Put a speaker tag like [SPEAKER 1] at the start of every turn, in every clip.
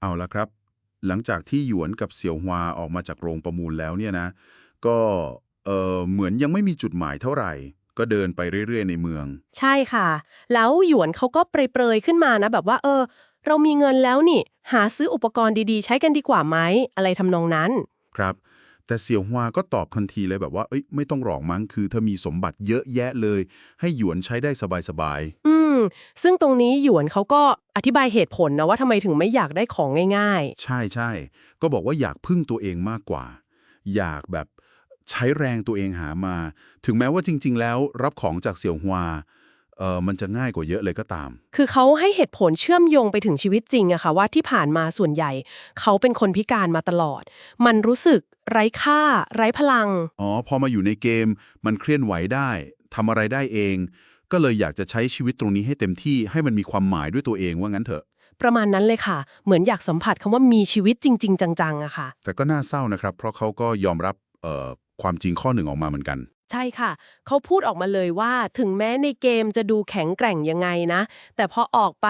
[SPEAKER 1] เอาละครับ หลังจากที่หยวนกับเสี่ยวฮวาออกมาจากโรงประมูลแล้วเนี่ยนะ ก็เออเหมือนยังไม่มีจุดหมายเท่าไหร่ ก็เดินไปเรื่อย ๆ ในเมือง
[SPEAKER 2] ใช่ค่ะ แล้วหยวนเขาก็เปรยๆขึ้นมานะ แบบว่า เออ เรามีเงินแล้วนี่ หาซื้ออุปกรณ์ดีๆ ใช้กันดีกว่าไหมอะไรทำนองนั้น
[SPEAKER 1] ครับ แต่เสี่ยวฮวาก็ตอบทันทีเลยแบบว่าเอ้ยไม่ต้องหรอกมั้งคือเธอมีสมบัติเยอะแยะเลย ให้หยวนใช้ได้สบาย
[SPEAKER 2] อืม ซึ่งตรงนี้หยวนเขาก็อธิบายเหตุผลนะว่าทำไมถึงไม่อยากได้ของง่าย
[SPEAKER 1] ๆใช่ใช่ก็บอกว่าอยากพึ่งตัวเองมากกว่า อยากแบบใช้แรงตัวเองหามา ถึงแม้ว่าจริง ๆ แล้วรับของจากเสี่ยวฮวา เออมันจะง่ายกว่าเยอะเลยก็ตาม
[SPEAKER 2] ๆคือเขาให้เหตุผลเชื่อมโยงไปถึงชีวิตจริงอะค่ะว่าที่ผ่านมาส่วนใหญ่ เขาเป็นคนพิการมาตลอด มันรู้สึกไร้ค่า ไร้พลัง
[SPEAKER 1] อ๋อ พอมาอยู่ในเกม มันเคลื่อนไหวได้ทำอะไรได้เอง ก็เลยอยากจะใช้ชีวิตตรงนี้ให้เต็มที่ให้มันมีความหมายด้วยตัวเองว่างั้นเถอะ
[SPEAKER 2] ประมาณนั้นเลยค่ะ เหมือนอยากสัมผัสคำว่ามีชีวิตจริง ๆ จังๆอะค่ะ
[SPEAKER 1] แต่ก็น่าเศร้านะครับ เพราะเขาก็ยอมรับเอ่อความจริงข้อหนึ่งออกมาเหมือนกัน
[SPEAKER 2] ใช่ค่ะ เขาพูดออกมาเลยว่าถึงแม้ในเกมจะดูแข็งแกร่งยังไงนะ แต่พอออกไป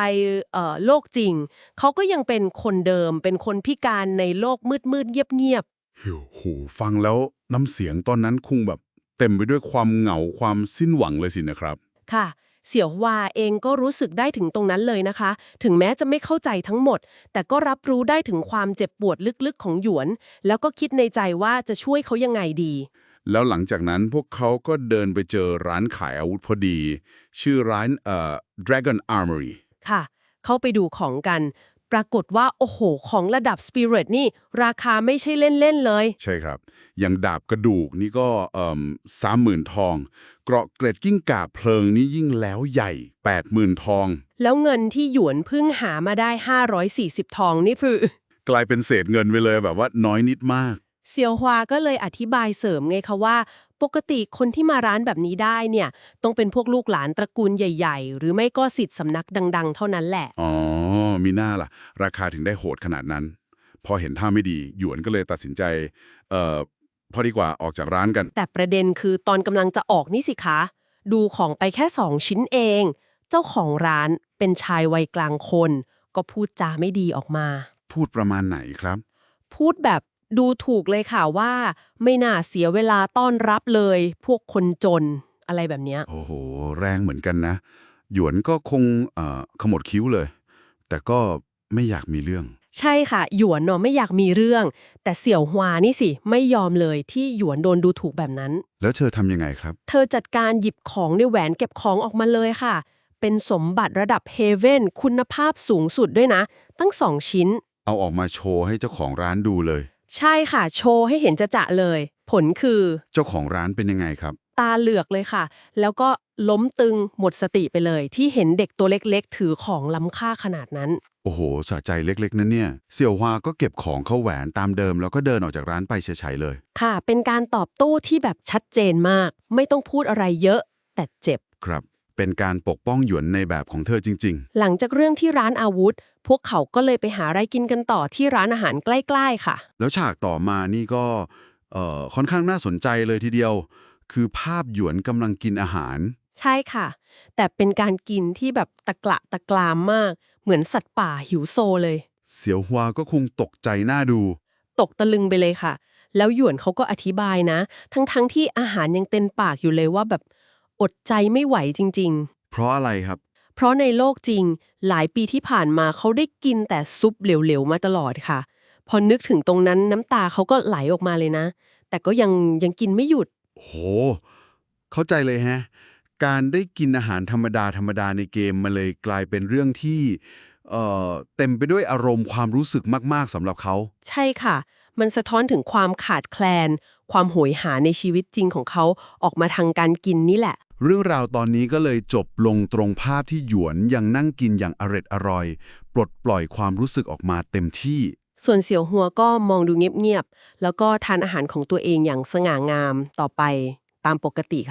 [SPEAKER 2] เอ่อโลกจริง เขาก็ยังเป็นคนเดิม เป็นคนพิการในโลกมืดๆเงียบ
[SPEAKER 1] โอ้โหฟังแล้วน้ำเสียงตอนนั้นคงแบบ เต็มไปด้วยความเหงาความสิ้นหวังเลยสินะครับ
[SPEAKER 2] ๆค่ะ เสี่ยวฮวาเองก็รู้สึกได้ถึงตรงนั้นเลยนะคะ ถึงแม้จะไม่เข้าใจทั้งหมด แต่ก็รับรู้ได้ถึงความเจ็บปวดลึกๆของหยวน แล้วก็คิดในใจว่าจะช่วยเขายังไงดี
[SPEAKER 1] แล้วหลังจากนั้นพวกเขาก็เดินไปเจอร้านขายอาวุธพอดี ชื่อร้านเอ่อ Dragon Armory
[SPEAKER 2] ค่ะ เข้าไปดูของกัน ปรากฏว่า โอ้โห ของระดับ Spirit นี่ ราคาไม่ใช่เล่นๆเลย
[SPEAKER 1] ใช่ครับ อย่างดาบกระดูกนี่ก็เอ่อสามหมื่นทอง เกราะเกล็ดกิ้งก่าเพลิงนี่ยิ่งแล้วใหญ่แปดหมื่นทอง
[SPEAKER 2] แล้วเงินที่หยวนเพิ่งหามาได้ 540 ทองนี่คือ
[SPEAKER 1] กลายเป็นเศษเงินไปเลยแบบว่าน้อยนิดมาก
[SPEAKER 2] เซียวฮวาก็เลยอธิบายเสริมไงคะว่า ปกติคนที่มาร้านแบบนี้ได้เนี่ยต้องเป็นพวกลูกหลานตระกูลใหญ่ ๆ หรือไม่ก็สิทธิ์สำนักดัง ๆ เท่านั้นแหละ
[SPEAKER 1] อ๋อ มีหน้าล่ะ ราคาถึงได้โหดขนาดนั้น พอเห็นท่าไม่ดีหยวนก็เลยตัดสินใจ เอ่อ พอดีกว่าออกจากร้านกัน
[SPEAKER 2] แต่ประเด็นคือตอนกำลังจะออกนี่สิคะ ดูของไปแค่สองชิ้นเอง เจ้าของร้านเป็นชายวัยกลางคน ก็พูดจาไม่ดีออกมา
[SPEAKER 1] พูดประมาณไหนครับ
[SPEAKER 2] พูดแบบ ดูถูกเลยค่ะว่า ไม่น่าเสียเวลาต้อนรับเลย พวกคนจนอะไรแบบเนี้ย
[SPEAKER 1] โอ้โห แรงเหมือนกันนะ หยวนก็คงเอ่อขมวดคิ้วเลย แต่ก็ไม่อยากมีเรื่อง
[SPEAKER 2] ใช่ค่ะ หยวนเนาะไม่อยากมีเรื่อง แต่เสี่ยวฮวานี่สิ ไม่ยอมเลยที่หยวนโดนดูถูกแบบนั้น
[SPEAKER 1] แล้วเธอทำยังไงครับ
[SPEAKER 2] เธอจัดการหยิบของในแหวนเก็บของออกมาเลยค่ะ เป็นสมบัติระดับเฮเว่นคุณภาพสูงสุดด้วยนะ ตั้งสองชิ้น
[SPEAKER 1] เอาออกมาโชว์ให้เจ้าของร้านดูเลย
[SPEAKER 2] ใช่ค่ะ โชว์ให้เห็นจะจะๆเลย ผลคือ
[SPEAKER 1] เจ้าของร้านเป็นยังไงครับ
[SPEAKER 2] ตาเหลือกเลยค่ะ แล้วก็ล้มตึงหมดสติไปเลย ที่เห็นเด็กตัวเล็กๆ ถือของล้ำค่าขนาดนั้น
[SPEAKER 1] โอ้โหสะใจเล็กๆ นั่นเนี่ย เสี่ยวฮวาก็เก็บของเข้าแหวนตามเดิม แล้วก็เดินออกจากร้านไปเฉยๆเลย
[SPEAKER 2] ค่ะ เป็นการตอบโต้ที่แบบชัดเจนมาก ไม่ต้องพูดอะไรเยอะ แต่เจ็บ
[SPEAKER 1] ครับ เป็นการปกป้องหยวนในแบบของเธอจริง
[SPEAKER 2] หลังจากเรื่องที่ร้านอาวุธ พวกเขาก็เลยไปหาอะไรกินกันต่อที่ร้านอาหารใกล้ ๆ ค่ะ
[SPEAKER 1] ๆ แล้วฉากต่อมานี่ก็เอ่อค่อนข้างน่าสนใจเลยทีเดียว คือภาพหยวนกำลังกินอาหาร
[SPEAKER 2] ใช่ค่ะ แต่เป็นการกินที่แบบตะกละตะกรามมาก เหมือนสัตว์ป่าหิวโซเลย
[SPEAKER 1] เสี่ยวฮวาก็คงตกใจหน้าดู
[SPEAKER 2] ตกตะลึงไปเลยค่ะ แล้วหยวนเขาก็อธิบายนะ ทั้งๆทที่อาหารยังเต็มปากอยู่เลยว่าแบบ อดใจไม่ไหวจริง
[SPEAKER 1] เพราะอะไรครับ
[SPEAKER 2] ๆ เพราะในโลกจริง หลายปีที่ผ่านมาเขาได้กินแต่ซุปเหลวๆ มาตลอดค่ะ พอนึกถึงตรงนั้นน้ำตาเขาก็ไหลออกมาเลยนะ แต่ก็ยังยังกินไม่หยุด
[SPEAKER 1] โห เข้าใจเลยฮะ การได้กินอาหารธรรมดาธรรมดาในเกมมาเลยกลายเป็นเรื่องที่เอ่อเต็มไปด้วยอารมณ์ความรู้สึกมาก ๆสำหรับเขา
[SPEAKER 2] ใช่ค่ะ มันสะท้อนถึงความขาดแคลน ความโหยหาในชีวิตจริงของเขาออกมาทางการกินนี่แหละ
[SPEAKER 1] เรื่องราวตอนนี้ก็เลยจบลงตรงภาพที่หยวนยังนั่งกินอย่างอร็ดอร่อย ปลดปล่อยความรู้สึกออกมาเต็มที่
[SPEAKER 2] ส่วนเสี่ยวหัวก็มองดูเงียบๆ แล้วก็ทานอาหารของตัวเองอย่างสง่างามต่อไปตามปกติค่ะ